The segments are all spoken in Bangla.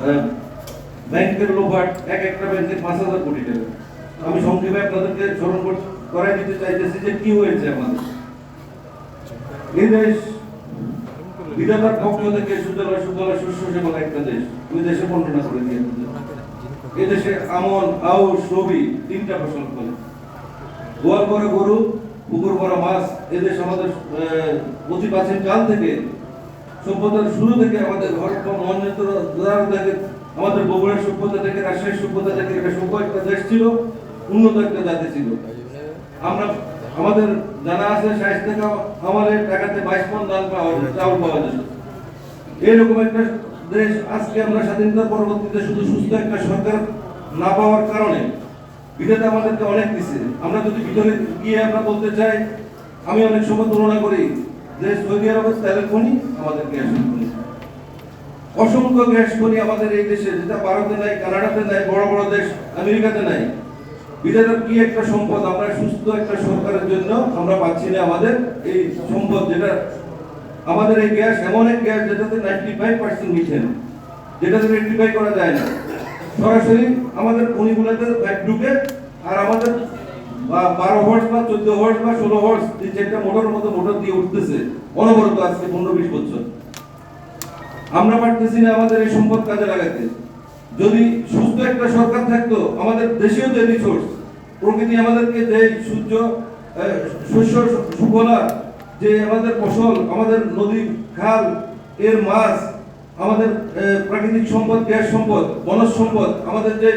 আহ, ব্যাংকের লোভাট এক একটা ব্যাংকে পাঁচ হাজার কোটি টাকা। আমি সংক্ষেপে আপনাদেরকে স্মরণ করাই দিতে চাইতেছি যে কি হয়েছে আমাদের। এই দেশ বিধাতার পক্ষ থেকে শস্য একটা দেশ। দেশে বর্ণনা করে দিয়ে দেশে আমন আউশ রবি তিনটা ফসল করে। গোয়াল করে গরু পুকুর করা মাছ। এদেশ আমাদের অতি প্রাচীন কাল থেকে সভ্যতার শুরু থেকে আমাদের হরপ্পা মহেন্দ্র থেকে আমাদের বগুড়ার সভ্যতা থেকে রাজশাহীর সভ্যতা থেকে একটা সভ্য একটা দেশ ছিল উন্নত একটা জাতি ছিল। আমরা আমাদের জানা আছে ষাট টাকা আমাদের টাকাতে বাইশ পন দান পাওয়া যায়, চাউল পাওয়া যায়। এরকম একটা দেশ আজকে আমরা স্বাধীনতার পরবর্তীতে শুধু সুস্থ একটা সরকার না পাওয়ার কারণে বিধাতা আমাদেরকে অনেক দিছে। আমরা যদি ভিতরে গিয়ে আমরা বলতে চাই আমি অনেক সময় তুলনা করি যে সৌদি আরবের তেলের খনি আমাদের গ্যাসের খনি অসংখ্য গ্যাস খনি আমাদের এই দেশে, যেটা ভারতে নাই, কানাডাতে নাই, বড় বড় দেশ আমেরিকাতে নাই। বিধাতার কি একটা সম্পদ? আমরা সুস্থ একটা সরকারের জন্য আমরা পাচ্ছি না আমাদের এই সম্পদ যেটা, আমাদের এই গ্যাস, এমন এক গ্যাস যেটাতে নাইনটি ফাইভ পার্সেন্ট মিথেন যেটাতে রেক্টিফাই করা যায় না। সরাসরি আমাদের খনিগুলোতে ব্যাক ঢুকে আর আমাদের বারো হর্স বা চোদ্দ হর্স বা ষোলো হর্স এই চারটা মোটর মতো মোটর দিয়ে উঠতেছে, অনবরত আজকে পনেরো বিশ বছর। আমরা পারতেছি না আমাদের এই সম্পদ কাজে লাগাতে। যদি সুস্থ একটা সরকার থাকতো, আমাদের দেশীয় যে রিসোর্স প্রকৃতি আমাদেরকে যে সূর্য শস্য, সুফলা, যে আমাদের ফসল, আমাদের নদী, খাল, এর মাছ, আমাদের প্রাকৃতিক সম্পদ, গ্যাস সম্পদ, বনজ সম্পদ, আমাদের যে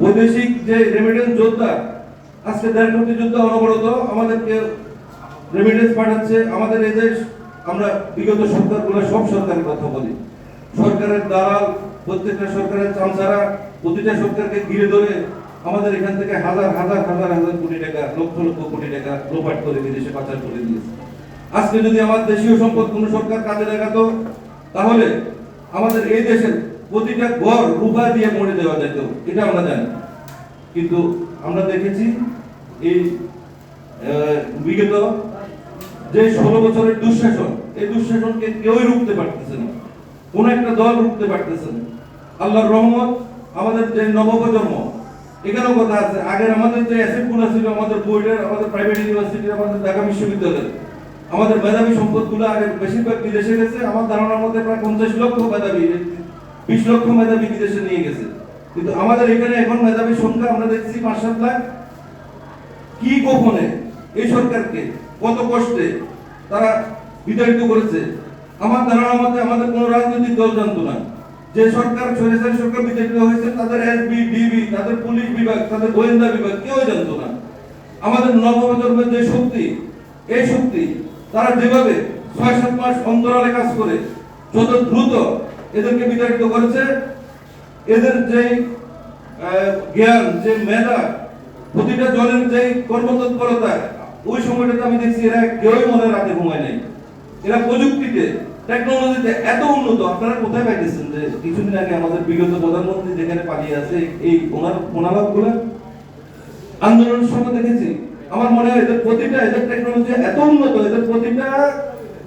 বৈদেশিক যে রেমিটেন্স যোদ্ধা আজকে দেড় কোটি যোদ্ধা অনবরত আমাদেরকে রেমিটেন্স পাঠাচ্ছে। আমাদের এই দেশ, আমরা বিগত সরকারগুলো সব সরকারের কথা বলি। সরকারের দালাল, প্রত্যেকটা সরকারের চামচারা, প্রতিটা সরকারকে ঘিরে ধরে আমাদের এখান থেকে হাজার হাজার হাজার হাজার কোটি টাকা, লক্ষ লক্ষ কোটি টাকা লোপাট করে বিদেশে পাচার করে দিয়েছে। আজকে যদি আমার দেশীয় সম্পদ কোন সরকার কাজে লাগাতো, তাহলে আমাদের এই দেশের প্রতিটা ঘর রূপা দিয়ে মরে দেওয়া যেত, এটা আমরা জানি। কিন্তু আমরা দেখেছি এই বিগত যে ষোলো বছরের দুঃশাসন, এই দুঃশাসনকে কেউই রুখতে পারতেছে না। কোন একটা দল রুখতে পারতেছে না। আল্লাহর রহমত, আমাদের যে নবপ্রজন্ম, এখানেও কথা আছে। আগের আমাদের যে অ্যাসেটগুলো ছিল, আমাদের বোর্ডের আমাদের প্রাইভেট ইউনিভার্সিটি আমাদের ঢাকা বিশ্ববিদ্যালয় আমাদের মেধাবী সম্পদগুলো আগে বেশিরভাগ বিদেশে গেছে। আমার ধারণার মধ্যে প্রায় পঞ্চাশ লক্ষ মেধাবী, বিশ লক্ষ মেধাবী বিদেশে নিয়ে গেছে। কিন্তু আমাদের এখানে এখন মেধাবী সংখ্যা আমরা দেখছি পাঁচ লাখ। কি গোপনে এই সরকারকে কত কষ্টে তারা বিতাড়িত করেছে? আমার ধারণা মতে আমাদের কোনো রাজনৈতিক দল জানতো না। যে সরকার, স্বৈরাচারী সরকার বিতাড়িত হয়েছে, তাদের এসবি, ডিবি, তাদের পুলিশ বিভাগ, তাদের গোয়েন্দা বিভাগ কেউ জানতো না। আমাদের নবপ্রজন্মের যে শক্তি, এই শক্তি তারা যেভাবে ছয় সাত মাস অন্তরালে কাজ করে, যত দ্রুত এদেরকে বিতাড়িত করেছে এদের যে জ্ঞান, যে মেধা, প্রতিটা জনের যে কর্মতৎপরতা, ওই সময়টাতে আমি দেখছি এরা কেউই মনে রাতে ঘুমায় নাই। এরা প্রযুক্তিতে টেকনোলজিতে এত উন্নত, আপনারা কোথায় পাইতেছেন যে কিছুদিন আগে আমাদের বিগত প্রধানমন্ত্রী যেখানে পালিয়ে আছে, এই ওনার ওনালাভ আন্দোলনের সময় দেখেছি। আমার মনে হয় এদের প্রতিটা, এদের টেকনোলজি এত উন্নত, এদের প্রতিটা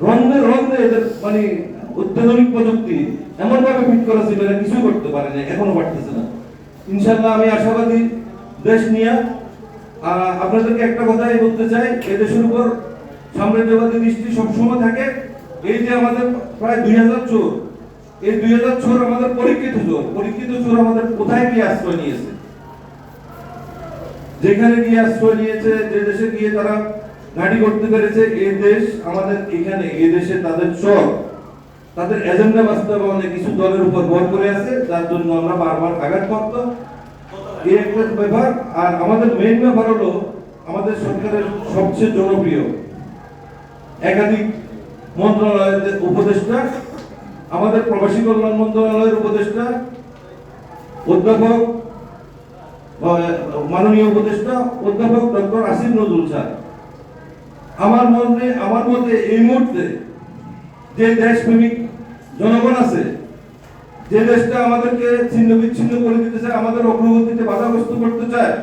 রন্ধে রন্ধে এদের মানে অত্যাধুনিক প্রযুক্তি এমন ভাবে ফিট করা ছিল কিছু করতে পারে না এখনও পারতেছে না। ইনশাল্লাহ আমি আশাবাদী দেশ নিয়ে আপনাদেরকে একটা কথাই বলতে চাই এদেশের উপর সাম্রাজ্যবাদী দৃষ্টি সবসময় থাকে। এই যে আমাদের প্রায় দুই হাজার চোর, এই দুই হাজার চোর আমাদের পরীক্ষিত চোর পরীক্ষিত চোর আমাদের কোথায় গিয়ে আশ্রয় নিয়েছে? যেখানে গিয়ে আশ্রয় নিয়েছে, যে দেশে গিয়ে তারা ঘাঁটি করতে পেরেছে এই দেশ আমাদের এখানে এই দেশে তাদের চর। তাদের এজেন্ডা বাস্তবায়নে কিছু দলের উপর ভর করে আছে, যার জন্য আমরা বারবার আঘাতপ্রাপ্ত। এই একটা ব্যাপার আর আমাদের মেইন ব্যাপার হলো আমাদের সরকারের সবচেয়ে জনপ্রিয় একাধিক মন্ত্রণালয়ের উপদেষ্টা, আমাদের প্রবাসী কল্যাণ মন্ত্রণালয়ের উপদেষ্টা, অধ্যাপক মাননীয় উপদেষ্টা, অধ্যাপক ডক্টর আসিফ নজরুল স্যার। আমার মনে, আমার মতে এই মুহূর্তে যে দেশপ্রেমিক জনগণ আছে, যে দেশটা আমাদেরকে ছিন্ন বিচ্ছিন্ন করে দিতে চায়, আমাদের অগ্রগতিতে বাধাগ্রস্ত করতে চায়,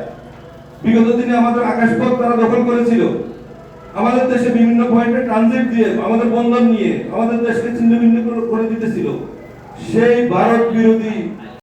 বিগত দিনে আমাদের আকাশপথ তারা দখল করেছিল। আমাদের দেশে বিভিন্ন পয়েন্টে ট্রানজিট দিয়ে, আমাদের বন্ধন নিয়ে আমাদের দেশকে ছিন্ন ভিন্ন করে- করে দিতেছিল। সেই ভারত বিরোধী